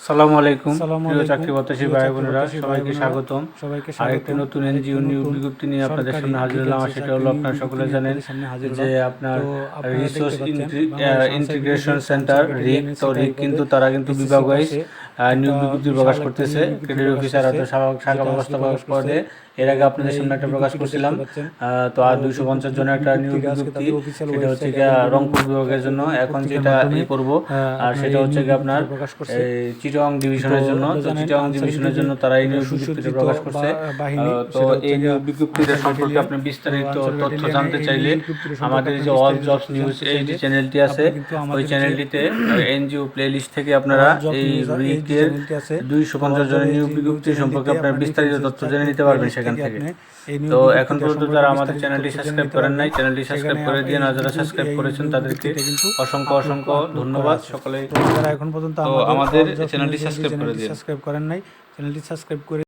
সালামু আলাইকুম। প্রিয় চাকরি প্রত্যাশী ভাই বোনেরা সবাইকে স্বাগতম। সবাইকে আর একটি স্বাগতম। নতুন এনজিও নিয়োগ বিজ্ঞপ্তি নিয়ে আপনাদের সামনে হাজির হলাম। আর সেটা হলো আপনারা সকলে জানেন যে আপনার রিসোর্স ইন্টিগ্রেশন সেন্টার রিক তো রিক কিন্তু তারা কিন্তু বিভাগ ওয়াইজ নিয়োগ বিজ্ঞপ্তি প্রকাশ করতেছে। Credit officer. হয়তো শাখা করে এর আগে আপনাদের সামনে একটা প্রকাশ করছিলাম। তো আর দুইশো পঞ্চাশ জনের একটা নিয়োগ বিজ্ঞপ্তি সেটা হচ্ছে গিয়া রংপুর বিভাগের জন্য এখন যেটা ই করব আর সেটা হচ্ছে গিয়ে আপনার চিটং ডিভিশনের জন্য তো চিটং ডিভিশনের জন্য তারা এই নিয়োগ বিজ্ঞপ্তিটা প্রকাশ করছে। তো এই নিয়োগ বিজ্ঞপ্তিটা সম্পর্কে আপনি বিস্তারিত তথ্য জানতে চাইলে আমাদের যে অল জবস নিউজ এই যে চ্যানেলটি আছে ওই চ্যানেলটিতে এনজিও প্লেলিস্ট থেকে আপনারা এই আছে, দুইশো পঞ্চাশ জনের নিয়োগ বিজ্ঞপ্তি সম্পর্কে আপনার বিস্তারিত তথ্য জেনে নিতে পারবেন সেখান থেকে। তো এখন পর্যন্ত যারা আমাদের চ্যানেলটি সাবস্ক্রাইব করেন নাই। চ্যানেলটি সাবস্ক্রাইব করে দিয়ে না যারা সাবস্ক্রাইব করেছেন তাদেরকে অসংখ্য অসংখ্য ধন্যবাদ সকলে যারা এখন পর্যন্ত আমাদের আমাদের চ্যানেলটি সাবস্ক্রাইব করে দিয়ে সাবস্ক্রাইব করেন নাই চ্যানেলটি সাবস্ক্রাইব করে